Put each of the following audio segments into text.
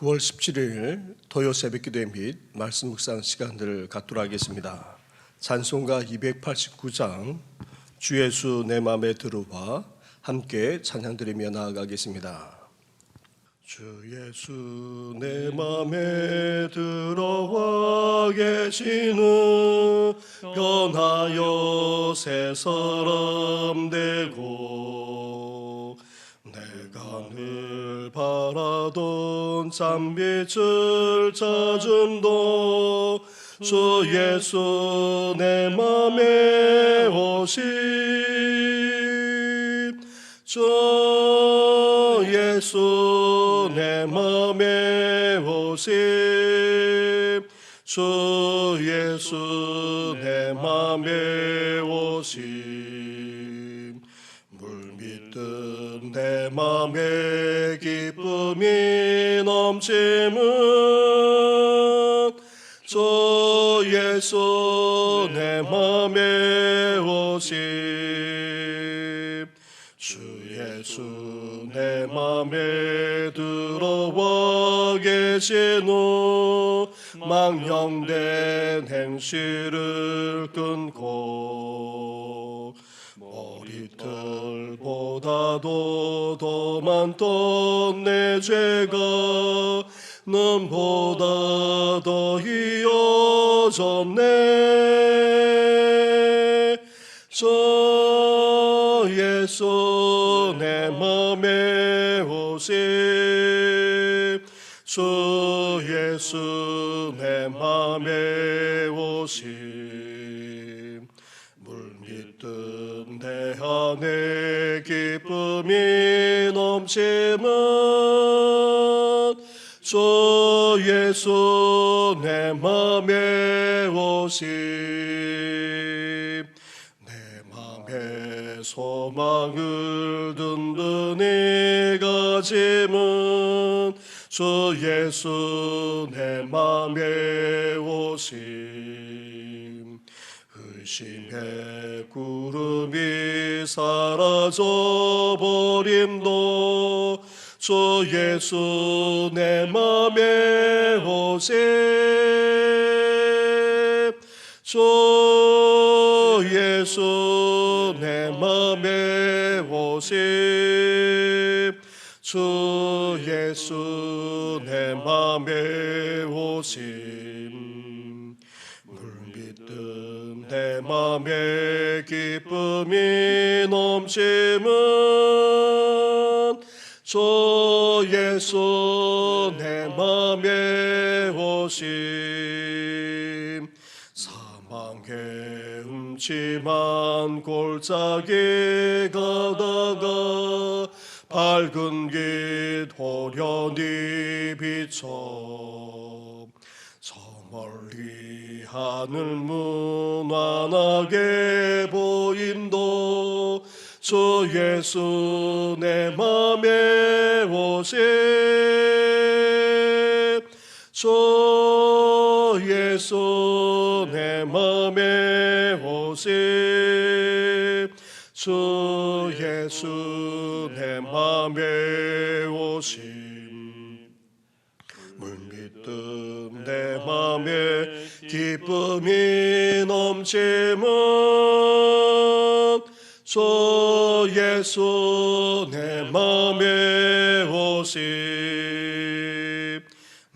9월 17일 토요 새벽 기도 및 말씀 묵상 시간들을 갖도록 하겠습니다. 찬송가 289장 주 예수 내 맘에 들어와 함께 찬양드리며 나아가겠습니다. 주 예수 내 맘에 들어와 계시는 변하여 새 사람 되고 내가 늘 바라던 잠빛을 찾음도 주 예수 내 맘에 오심 주 예수 내 맘에 오심 주 예수 내 맘에 오심 내 맘에 기쁨이 넘치는 주 예수 내 맘에 오심. 주 예수 내 맘에 들어와 계시는 망령된 행실을 끊고 머리털보다도 더 많던 내 죄가 눈보다 더 이어졌네. 저 예수 내 맘에 오심 주 예수 내 맘에 오심 기쁨이 넘치는 주 예수 내 맘에 오심. 내 맘에 소망을 든든히 가짐은 주 예수 내 맘에 오심. 의 심의 구름이 사라져 버림도 주 예수 내 맘에 오심 주 예수 내 맘에 오심 주 예수 내 맘에 오심 기쁨이 넘치는 주 예수 내 맘에 오심. 사망의 음침한 골짜기 가다가 밝은 길 호련히 비춰 저 멀리 하늘 무난하게 보임도 주 예수 내 맘에 오심 주 예수 내 맘에 오심 주 예수 내 맘에 오심 기쁨이 넘치는 주 예수 내 맘에 오심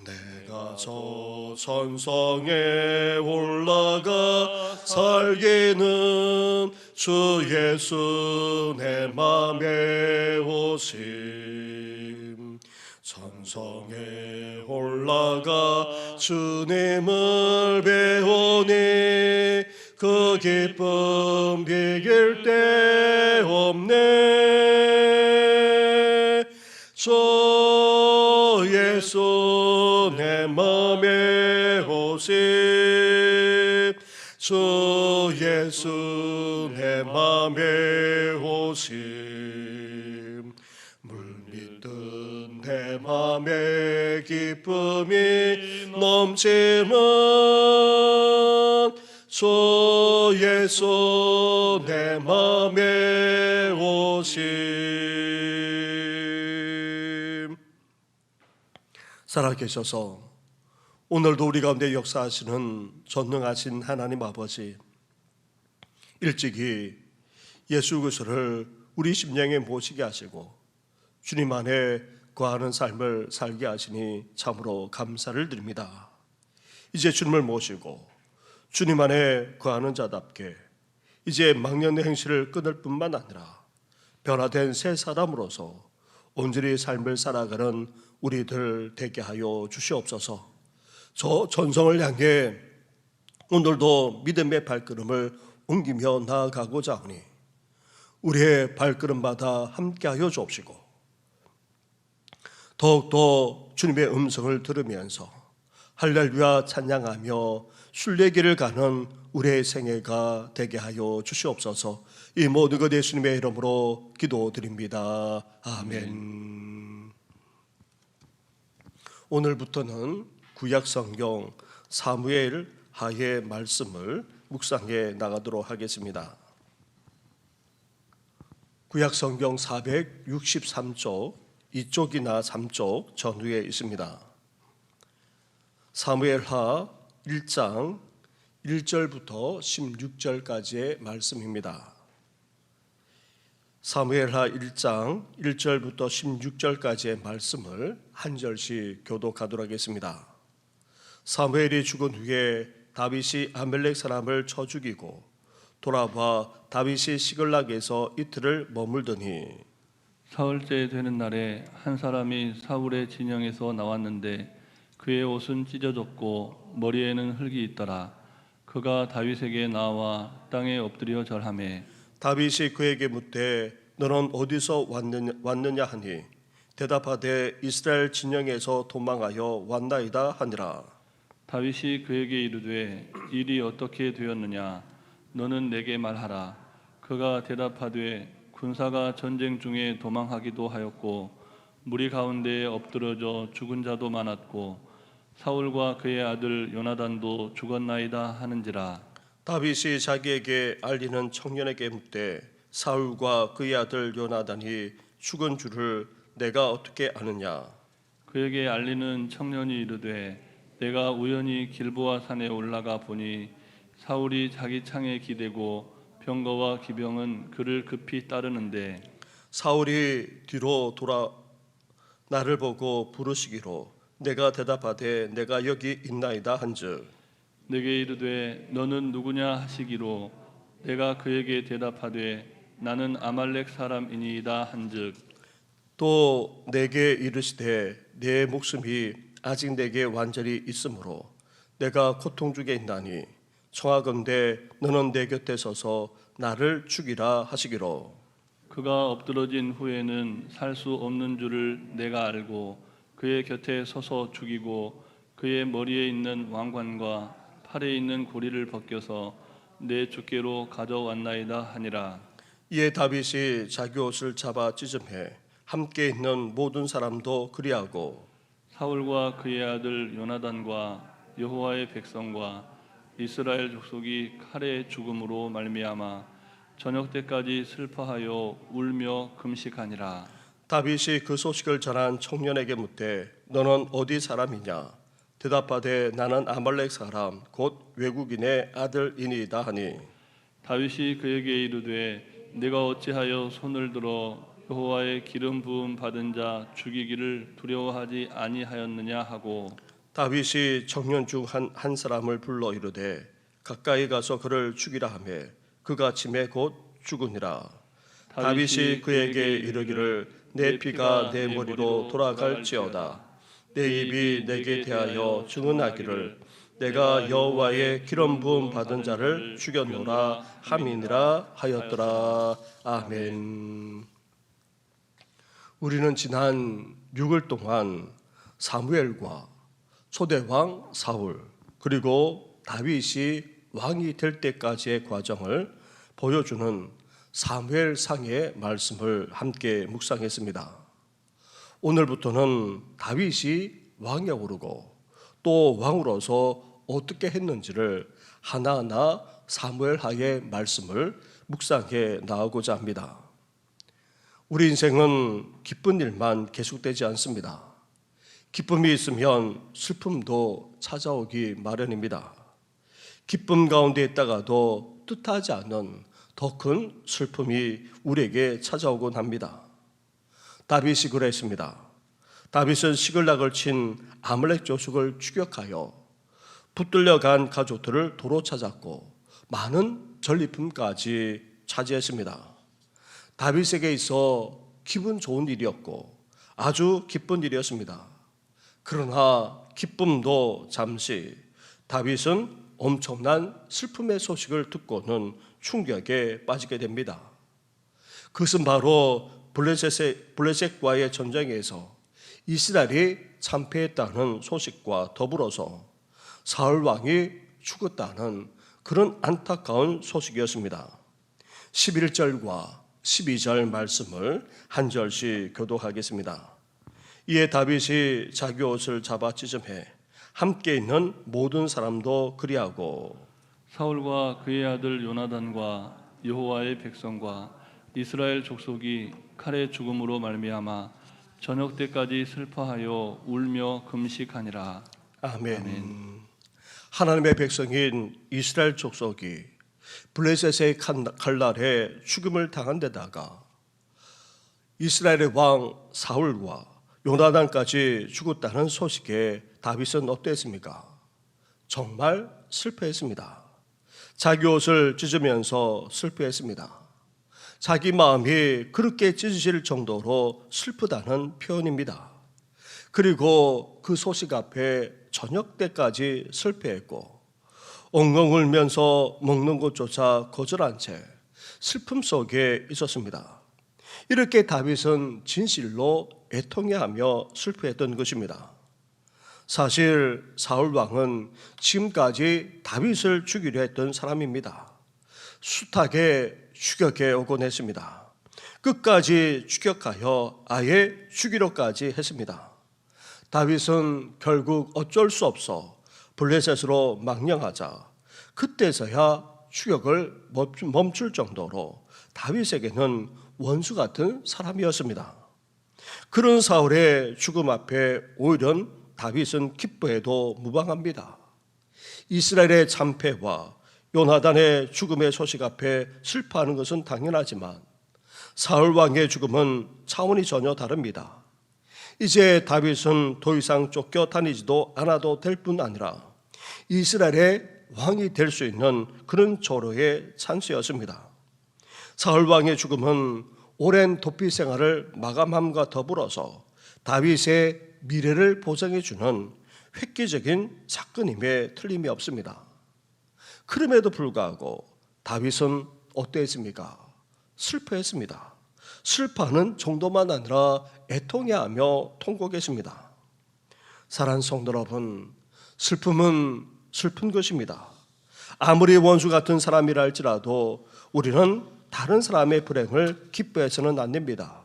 내가 저 선성에 올라가 살기는 주 예수 내 맘에 오심 천성에 올라가 주님을 배우니 그 기쁨 비길 데 없네. 주 예수 내 맘에 오심 주 예수 내 맘에 오심 기쁨이 넘치는 주 예수 내 맘에 오심. 살아계셔서 오늘도 우리 가운데 역사하시는 전능하신 하나님 아버지 일찍이 예수 그리스도를 우리 심령에 모시게 하시고 주님 안에 거하는 삶을 살게 하시니 참으로 감사를 드립니다. 이제 주님을 모시고 주님 안에 거하는 자답게 이제 망령의 행실을 끊을 뿐만 아니라 변화된 새 사람으로서 온전히 삶을 살아가는 우리들 되게 하여 주시옵소서. 저 전성을 향해 오늘도 믿음의 발걸음을 옮기며 나아가고자 하니 우리의 발걸음마다 함께하여 주옵시고 더욱더 주님의 음성을 들으면서 할렐루야 찬양하며 순례길을 가는 우리의 생애가 되게 하여 주시옵소서. 이 모든 것 예수님의 이름으로 기도드립니다. 아멘. 오늘부터는 구약 성경 사무엘 하의 말씀을 묵상해 나가도록 하겠습니다. 구약 성경 463쪽 이쪽이나 3쪽 전후에 있습니다. 사무엘하 1장 1절부터 16절까지의 말씀입니다. 사무엘하 1장 1절부터 16절까지의 말씀을 한 절씩 교독하도록 하겠습니다. 사무엘이 죽은 후에 다윗이 아멜렉 사람을 쳐 죽이고 돌아와 다윗이 시글락에서 이틀을 머물더니 사흘째 되는 날에 한 사람이 사울의 진영에서 나왔는데 그의 옷은 찢어졌고 머리에는 흙이 있더라. 그가 다윗에게 나와 땅에 엎드려 절하매 다윗이 그에게 묻되 너는 어디서 왔느냐, 왔느냐 하니 대답하되 이스라엘 진영에서 도망하여 왔나이다 하니라 다윗이 그에게 이르되 일이 어떻게 되었느냐 너는 내게 말하라. 그가 대답하되 군사가 전쟁 중에 도망하기도 하였고 무리 가운데에 엎드러져 죽은 자도 많았고 사울과 그의 아들 요나단도 죽었나이다 하는지라. 다윗이 자기에게 알리는 청년에게 묻되 사울과 그의 아들 요나단이 죽은 줄을 내가 어떻게 아느냐 그에게 알리는 청년이 이르되 내가 우연히 길보아 산에 올라가 보니 사울이 자기 창에 기대고 병거와 기병은 그를 급히 따르는데 사울이 뒤로 돌아 나를 보고 부르시기로 내가 대답하되 내가 여기 있나이다 한즉 내게 이르되 너는 누구냐 하시기로 내가 그에게 대답하되 나는 아말렉 사람이니이다 한즉 또 내게 이르시되 내 목숨이 아직 내게 완전히 있으므로 내가 고통 중에 있나니 청하건대 너는 내 곁에 서서 나를 죽이라 하시기로. 그가 엎드러진 후에는 살 수 없는 줄을 내가 알고 그의 곁에 서서 죽이고 그의 머리에 있는 왕관과 팔에 있는 고리를 벗겨서 내 주께로 가져왔나이다 하니라. 이에 다윗이 자기 옷을 잡아 찢음해 함께 있는 모든 사람도 그리하고 사울과 그의 아들 요나단과 여호와의 백성과 이스라엘 족속이 칼의 죽음으로 말미암아 저녁 때까지 슬퍼하여 울며 금식하니라. 다윗이 그 소식을 전한 청년에게 묻되 너는 어디 사람이냐? 대답하되 나는 아말렉 사람 곧 외국인의 아들이니이다 하니. 다윗이 그에게 이르되 내가 어찌하여 손을 들어 여호와의 기름 부음 받은 자 죽이기를 두려워하지 아니하였느냐? 하고 다윗이 청년 중 한 한 사람을 불러 이르되 가까이 가서 그를 죽이라 하며 그가 침에 곧 죽으니라. 다윗이 그에게 이르기를 내 피가 내 머리로 돌아갈지어다. 내 입이 내게 대하여 증언하기를 내가 여호와의 기름 부음 받은 자를 죽였노라 함이니라 하였더라. 아멘. 우리는 지난 6일 동안 사무엘과 초대왕 사울 그리고 다윗이 왕이 될 때까지의 과정을 보여주는 사무엘상의 말씀을 함께 묵상했습니다. 오늘부터는 다윗이 왕에 오르고 또 왕으로서 어떻게 했는지를 하나하나 사무엘하의 말씀을 묵상해 나가고자 합니다. 우리 인생은 기쁜 일만 계속되지 않습니다. 기쁨이 있으면 슬픔도 찾아오기 마련입니다. 기쁨 가운데 있다가도 뜻하지 않은 더 큰 슬픔이 우리에게 찾아오곤 합니다. 다윗이 그랬습니다. 다윗은 시글락을 친 아말렉 조숙을 추격하여 붙들려 간 가족들을 도로 찾았고 많은 전리품까지 차지했습니다. 다윗에게 있어 기분 좋은 일이었고 아주 기쁜 일이었습니다. 그러나 기쁨도 잠시 다윗은 엄청난 슬픔의 소식을 듣고는 충격에 빠지게 됩니다. 그것은 바로 블레셋의, 블레셋과의 전쟁에서 이스라엘이 참패했다는 소식과 더불어서 사울 왕이 죽었다는 그런 안타까운 소식이었습니다. 11절과 12절 말씀을 한 절씩 교독하겠습니다. 이에 다윗이 자기 옷을 잡아 찢음해 함께 있는 모든 사람도 그리하고 사울과 그의 아들 요나단과 여호와의 백성과 이스라엘 족속이 칼의 죽음으로 말미암아 저녁 때까지 슬퍼하여 울며 금식하니라. 아멘. 하나님의 백성인 이스라엘 족속이 블레셋의 칼- 칼날에 죽음을 당한 데다가 이스라엘의 왕 사울과 요나단까지 죽었다는 소식에 다윗은 어땠습니까? 정말 슬퍼했습니다. 자기 옷을 찢으면서 슬퍼했습니다. 자기 마음이 그렇게 찢어질 정도로 슬프다는 표현입니다. 그리고 그 소식 앞에 저녁 때까지 슬퍼했고 엉엉 울면서 먹는 것조차 거절한 채 슬픔 속에 있었습니다. 이렇게 다윗은 진실로 애통해하며 슬퍼했던 것입니다. 사실 사울 왕은 지금까지 다윗을 죽이려 했던 사람입니다. 숱하게 추격해 오곤 했습니다. 끝까지 추격하여 아예 죽이려까지 했습니다. 다윗은 결국 어쩔 수 없어 블레셋으로 망령하자 그때서야 추격을 멈출 정도로 다윗에게는 원수 같은 사람이었습니다. 그런 사울의 죽음 앞에 오히려 다윗은 기뻐해도 무방합니다. 이스라엘의 참패와 요나단의 죽음의 소식 앞에 슬퍼하는 것은 당연하지만 사울 왕의 죽음은 차원이 전혀 다릅니다. 이제 다윗은 더 이상 쫓겨 다니지도 않아도 될 뿐 아니라 이스라엘의 왕이 될 수 있는 그런 조로의 찬스였습니다. 사울 왕의 죽음은 오랜 도피 생활을 마감함과 더불어서 다윗의 미래를 보장해 주는 획기적인 사건임에 틀림이 없습니다. 그럼에도 불구하고 다윗은 어떠했습니까? 슬퍼했습니다. 슬퍼하는 정도만 아니라 애통해하며 통곡했습니다. 사랑하는 성도 여러분, 슬픔은 슬픈 것입니다. 아무리 원수 같은 사람이라 할지라도 우리는 다른 사람의 불행을 기뻐해서는 안 됩니다.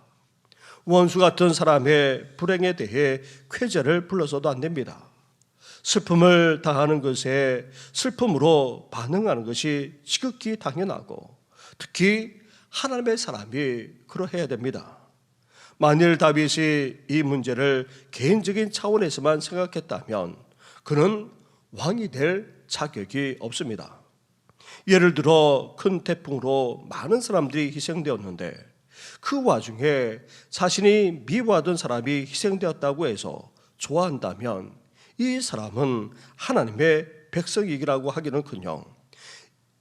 원수 같은 사람의 불행에 대해 쾌재를 불러서도 안 됩니다. 슬픔을 당하는 것에 슬픔으로 반응하는 것이 지극히 당연하고 특히 하나님의 사람이 그러해야 됩니다. 만일 다윗이 이 문제를 개인적인 차원에서만 생각했다면 그는 왕이 될 자격이 없습니다. 예를 들어 큰 태풍으로 많은 사람들이 희생되었는데 그 와중에 자신이 미워하던 사람이 희생되었다고 해서 좋아한다면 이 사람은 하나님의 백성이라고 하기는커녕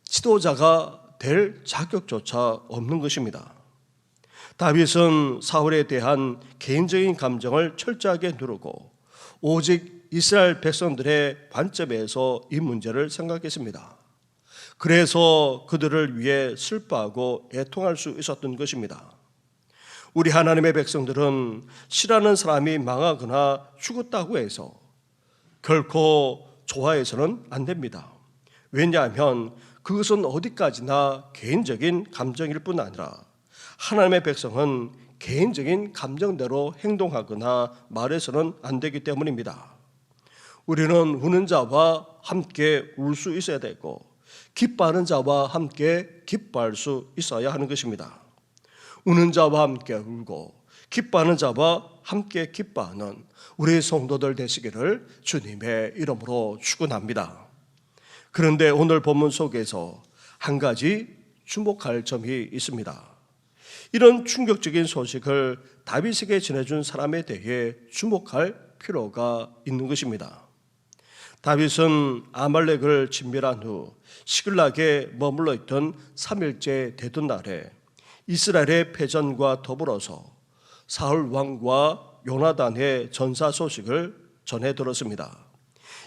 지도자가 될 자격조차 없는 것입니다. 다윗은 사울에 대한 개인적인 감정을 철저하게 누르고 오직 이스라엘 백성들의 관점에서 이 문제를 생각했습니다. 그래서 그들을 위해 슬퍼하고 애통할 수 있었던 것입니다. 우리 하나님의 백성들은 싫어하는 사람이 망하거나 죽었다고 해서 결코 좋아해서는 안 됩니다. 왜냐하면 그것은 어디까지나 개인적인 감정일 뿐 아니라 하나님의 백성은 개인적인 감정대로 행동하거나 말해서는 안 되기 때문입니다. 우리는 우는 자와 함께 울 수 있어야 되고 기뻐하는 자와 함께 기뻐할 수 있어야 하는 것입니다. 우는 자와 함께 울고 기뻐하는 자와 함께 기뻐하는 우리 성도들 되시기를 주님의 이름으로 축원합니다. 그런데 오늘 본문 속에서 한 가지 주목할 점이 있습니다. 이런 충격적인 소식을 다윗에게 전해준 사람에 대해 주목할 필요가 있는 것입니다. 다윗은 아말렉을 진멸한 후 시글락에 머물러 있던 3일째 되던 날에 이스라엘의 패전과 더불어서 사울 왕과 요나단의 전사 소식을 전해 들었습니다.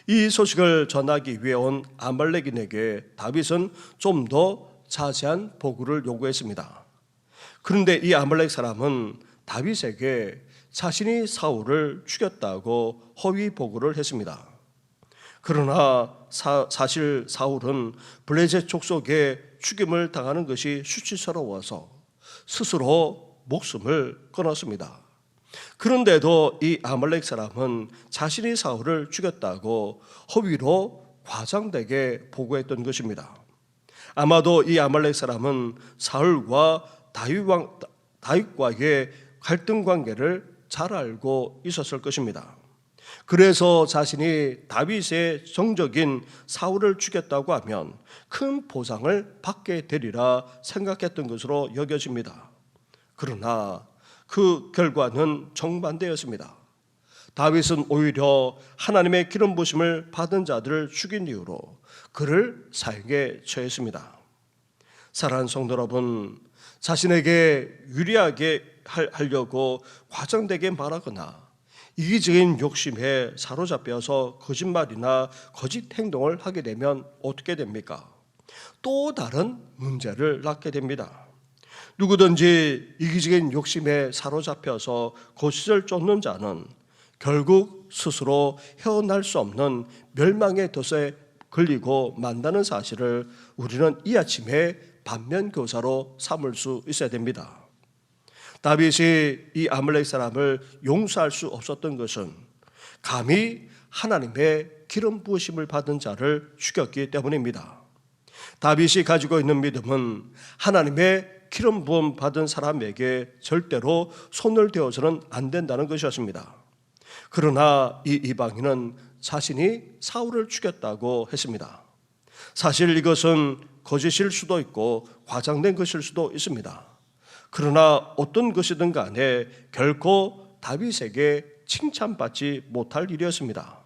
이 소식을 전하기 위해 온 아말렉인에게 다윗은 좀 더 자세한 보고를 요구했습니다. 그런데 이 아말렉 사람은 다윗에게 자신이 사울을 죽였다고 허위 보고를 했습니다. 그러나 사, 사실 사울은 블레셋 족속에 죽임을 당하는 것이 수치스러워서 스스로 목숨을 끊었습니다. 그런데도 이 아말렉 사람은 자신이 사울을 죽였다고 허위로 과장되게 보고했던 것입니다. 아마도 이 아말렉 사람은 사울과 다윗과의 갈등 관계를 잘 알고 있었을 것입니다. 그래서 자신이 다윗의 정적인 사울을 죽였다고 하면 큰 보상을 받게 되리라 생각했던 것으로 여겨집니다. 그러나 그 결과는 정반대였습니다. 다윗은 오히려 하나님의 기름 부심을 받은 자들을 죽인 이유로 그를 사형에 처했습니다. 사랑하는 성도 여러분, 자신에게 유리하게 하려고 과장되게 말하거나 이기적인 욕심에 사로잡혀서 거짓말이나 거짓 행동을 하게 되면 어떻게 됩니까? 또 다른 문제를 낳게 됩니다. 누구든지 이기적인 욕심에 사로잡혀서 거짓을 쫓는 자는 결국 스스로 헤어날 수 없는 멸망의 덫에 걸리고 만다는 사실을 우리는 이 아침에 반면 교사로 삼을 수 있어야 됩니다. 다윗이 이 아말렉 사람을 용서할 수 없었던 것은 감히 하나님의 기름 부으심을 받은 자를 죽였기 때문입니다. 다윗이 가지고 있는 믿음은 하나님의 기름 부음 받은 사람에게 절대로 손을 대어서는 안 된다는 것이었습니다. 그러나 이 이방인은 자신이 사울을 죽였다고 했습니다. 사실 이것은 거짓일 수도 있고 과장된 것일 수도 있습니다. 그러나 어떤 것이든 간에 결코 다윗에게 칭찬받지 못할 일이었습니다.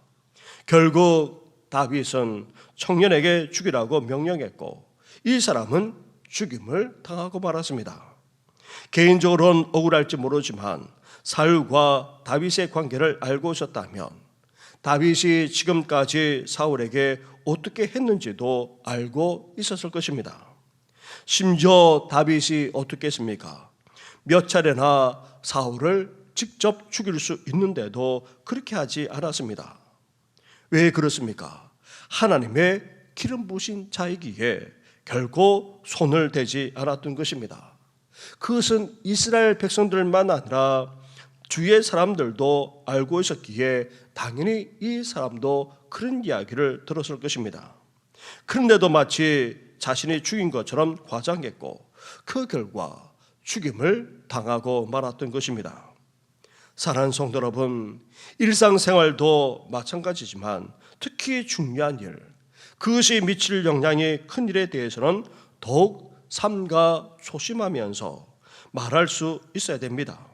결국 다윗은 청년에게 죽이라고 명령했고 이 사람은 죽임을 당하고 말았습니다. 개인적으로는 억울할지 모르지만 사울과 다윗의 관계를 알고 있었다면 다윗이 지금까지 사울에게 어떻게 했는지도 알고 있었을 것입니다. 심지어 다윗이 어떻게 했습니까? 몇 차례나 사울을 직접 죽일 수 있는데도 그렇게 하지 않았습니다. 왜 그렇습니까? 하나님의 기름 부신 자이기에 결코 손을 대지 않았던 것입니다. 그것은 이스라엘 백성들만 아니라 주의 사람들도 알고 있었기에 당연히 이 사람도 그런 이야기를 들었을 것입니다. 그런데도 마치 자신이 죽인 것처럼 과장했고 그 결과 죽임을 당하고 말았던 것입니다. 사랑하는 성도 여러분, 일상생활도 마찬가지지만 특히 중요한 일, 그것이 미칠 영향이 큰 일에 대해서는 더욱 삼가 조심하면서 말할 수 있어야 됩니다.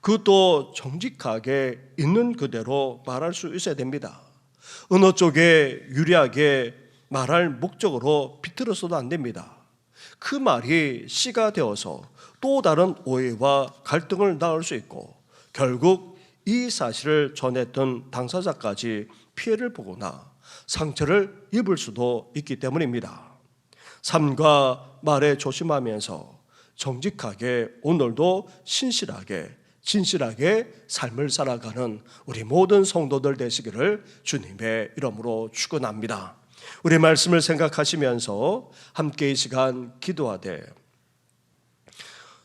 그것도 정직하게 있는 그대로 말할 수 있어야 됩니다. 어느 쪽에 유리하게 말할 목적으로 비틀어서도 안 됩니다. 그 말이 씨가 되어서 또 다른 오해와 갈등을 낳을 수 있고 결국 이 사실을 전했던 당사자까지 피해를 보거나 상처를 입을 수도 있기 때문입니다. 삶과 말에 조심하면서 정직하게 오늘도 신실하게 진실하게 삶을 살아가는 우리 모든 성도들 되시기를 주님의 이름으로 축원합니다. 우리 말씀을 생각하시면서 함께 이 시간 기도하되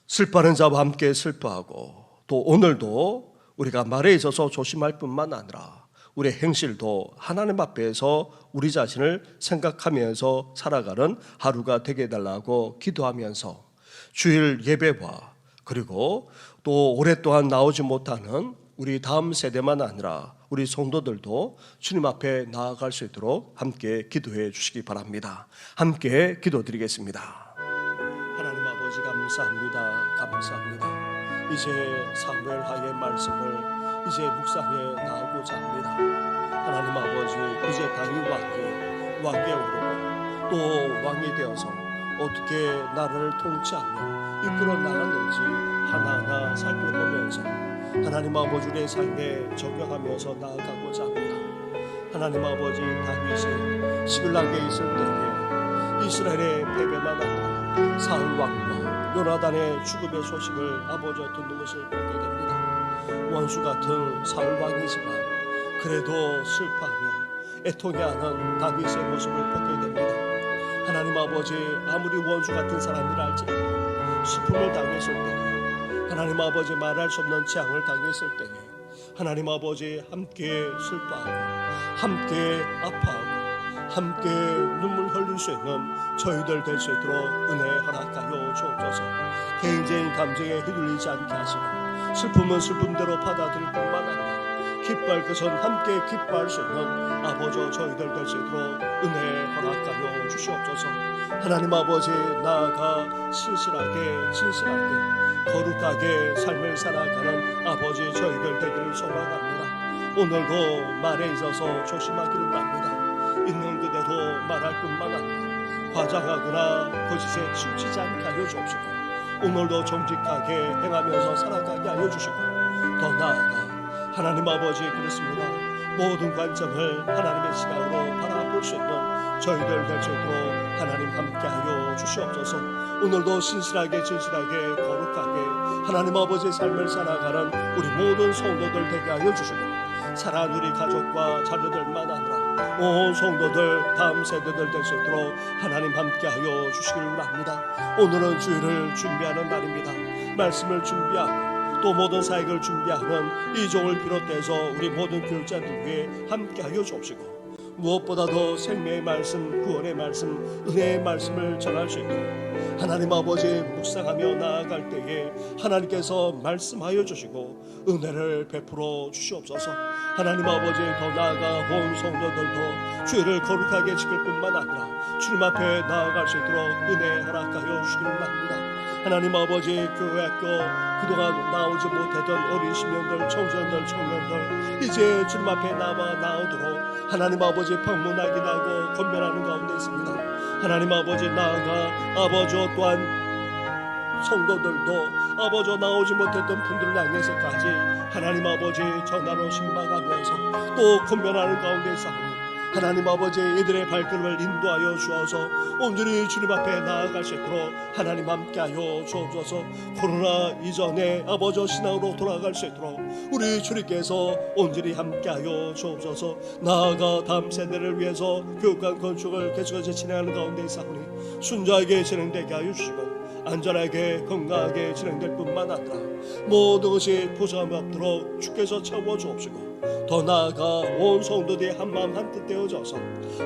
슬퍼하는 자와 함께 슬퍼하고 또 오늘도 우리가 말에 있어서 조심할 뿐만 아니라 우리 행실도 하나님 앞에서 우리 자신을 생각하면서 살아가는 하루가 되게 해달라고 기도하면서 주일 예배와 그리고 또 오랫동안 나오지 못하는 우리 다음 세대만 아니라 우리 성도들도 주님 앞에 나아갈 수 있도록 함께 기도해 주시기 바랍니다. 함께 기도드리겠습니다. 하나님 아버지 감사합니다. 감사합니다. 이제 사무엘 하의 말씀을 이제 묵상해 나오고자 합니다. 하나님 아버지 이제 당이 왕이 왕에 오르고 또 왕이 되어서 어떻게 나라를 통치하며 이끌어 나갔는지 하나하나 살펴보면서 하나님 아버지 우리의 삶에 적용하면서 나아가고자 합니다. 하나님 아버지 다윗이 시글락에 있을 때에 이스라엘의 패배만 아니라 사울 왕과 요나단의 죽음의 소식을 아버지 듣는 것을 보게 됩니다. 원수 같은 사울 왕이지만 그래도 슬퍼하며 애통해 하는 다윗의 모습을 보게 됩니다. 하나님 아버지 아무리 원수 같은 사람이라 할지라도 슬픔을 당했을 때에 하나님 아버지 말할 수 없는 재앙을 당했을 때에 하나님 아버지 함께 슬퍼하고 함께 아파하고 함께 눈물 흘릴 수 있는 저희들 될 수 있도록 은혜 허락하여 주옵소서. 개인적인 감정에 휘둘리지 않게 하시고 슬픔은 슬픔대로 받아들일 아니라 기뻐할 것은 함께 수 있는 아버지 저희들 될 수 있도록 은혜 허락하여 주시옵소서. 하나님 아버지 나아가 신실하게 진실하게 거룩하게 삶을 살아가는 아버지 저희들 되기를 소망합니다. 오늘도 말에 있어서 조심하기를 바랍니다. 있는 그대로 말할 뿐만 아니라 과장하거나 거짓에 치우치지 않게 하여 주옵시고 오늘도 정직하게 행하면서 살아가게 하여 주시고 더 나아가 하나님 아버지 그렇습니다. 모든 관점을 하나님의 시각으로 바라볼 수 있는 저희들 될 수 있도록 하나님 함께하여 주시옵소서. 오늘도 신실하게 진실하게 거룩하게 하나님 아버지의 삶을 살아가는 우리 모든 성도들 되게 하여 주시고 사랑하는 우리 가족과 자녀들만 아니라 온 성도들 다음 세대들 될 수 있도록 하나님 함께하여 주시길 원합니다. 오늘은 주일을 준비하는 날입니다. 말씀을 준비하고 또 모든 사역을 준비하는 이 종을 비롯해서 우리 모든 교육자들 위해 함께하여 주옵시고 무엇보다도 생명의 말씀, 구원의 말씀, 은혜의 말씀을 전할 수 있도록 하나님 아버지 묵상하며 나아갈 때에 하나님께서 말씀하여 주시고 은혜를 베풀어 주시옵소서. 하나님 아버지 더 나아가 온 성도들도 주의를 거룩하게 지킬 뿐만 아니라 주님 앞에 나아갈 수 있도록 은혜 허락하여 주시기를 합니다 하나님 아버지 교회 학교 그동안 나오지 못했던 어린 신령들 청소년들 청년들 이제 주님 앞에 나와 나오도록 하나님 아버지 방문하기 나고 건면하는 가운데 있습니다. 하나님 아버지 나아가 아버지 또한 성도들도 아버지 나오지 못했던 분들을 향해서까지 하나님 아버지 전하로 신방하면서 또 건면하는 가운데 있사오니 하나님 아버지 이들의 발걸음을 인도하여 주어서 온전히 주님 앞에 나아갈 수 있도록 하나님 함께하여 주옵소서. 코로나 이전에 아버지 신앙으로 돌아갈 수 있도록 우리 주님께서 온전히 함께하여 주옵소서. 나아가 다음 세대를 위해서 교육관 건축을 계속해서 진행하는 가운데 있사오니 순조하게 진행되게 하여 주시고 안전하게 건강하게 진행될 뿐만 아니라 모든 것이 부정함이 없도록 주께서 채워 주옵시고 더 나아가 온 성도들이 한마음 한뜻 되어져서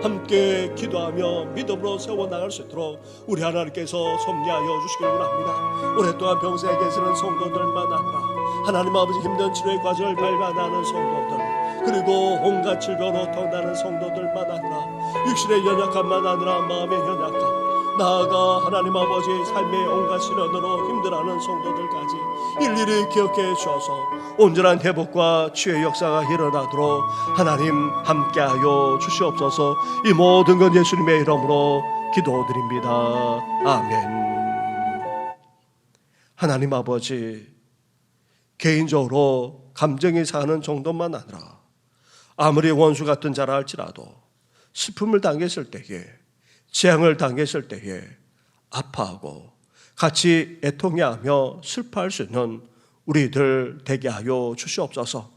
함께 기도하며 믿음으로 세워나갈 수 있도록 우리 하나님께서 섭리하여 주시길 원합니다. 오랫동안 병세에 계시는 성도들만 아니라 하나님 아버지 힘든 치료의 과정을 밟아나는 성도들 그리고 온갖 질병으로 통나는 성도들만 아니라 육신의 연약함만 아니라 마음의 연약함 나아가 하나님 아버지 삶의 온갖 시련으로 힘들어하는 성도들까지 일일이 기억해 주셔서 온전한 회복과 치유의 역사가 일어나도록 하나님 함께하여 주시옵소서. 이 모든 건 예수님의 이름으로 기도드립니다. 아멘. 하나님 아버지 개인적으로 감정이 사는 정도만 아니라 아무리 원수 같은 자라 할지라도 슬픔을 당했을 때에 재앙을 당했을 때에 아파하고 같이 애통해하며 슬퍼할 수 있는 우리들 되게 하여 주시옵소서.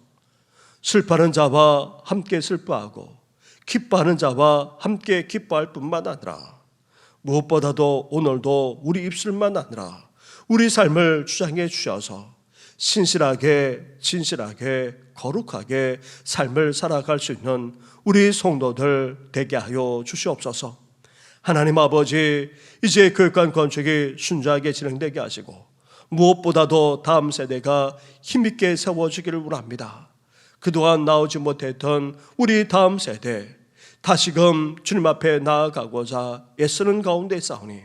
슬퍼하는 자와 함께 슬퍼하고 기뻐하는 자와 함께 기뻐할 뿐만 아니라 무엇보다도 오늘도 우리 입술만 아니라 우리 삶을 주장해 주셔서 신실하게 진실하게 거룩하게 삶을 살아갈 수 있는 우리 성도들 되게 하여 주시옵소서. 하나님 아버지 이제 교육관 건축이 순조하게 진행되게 하시고 무엇보다도 다음 세대가 힘있게 세워지기를 원합니다. 그동안 나오지 못했던 우리 다음 세대 다시금 주님 앞에 나아가고자 애쓰는 가운데 싸우니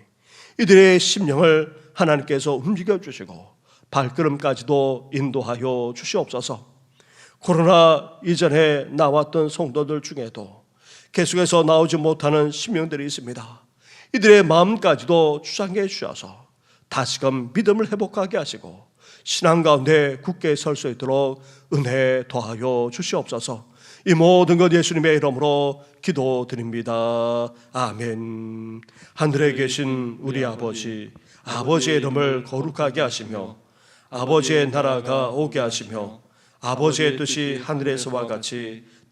이들의 심령을 하나님께서 움직여 주시고 발걸음까지도 인도하여 주시옵소서. 코로나 이전에 나왔던 성도들 중에도 계속해서 나오지 못하는 심령들이 있습니다. 이들의 마음까지도 주장해 주셔서 다시금 믿음을 회복하게 하시고 신앙 가운데 굳게 설 수 있도록 은혜 더하여 주시옵소서. 이 모든 것 예수님의 이름으로 기도드립니다. 아멘. 하늘에 계신 우리 아버지, 아버지의 이름을 거룩하게 하시며 아버지의 나라가 오게 하시며 아버지의 뜻이 하늘에서와 같이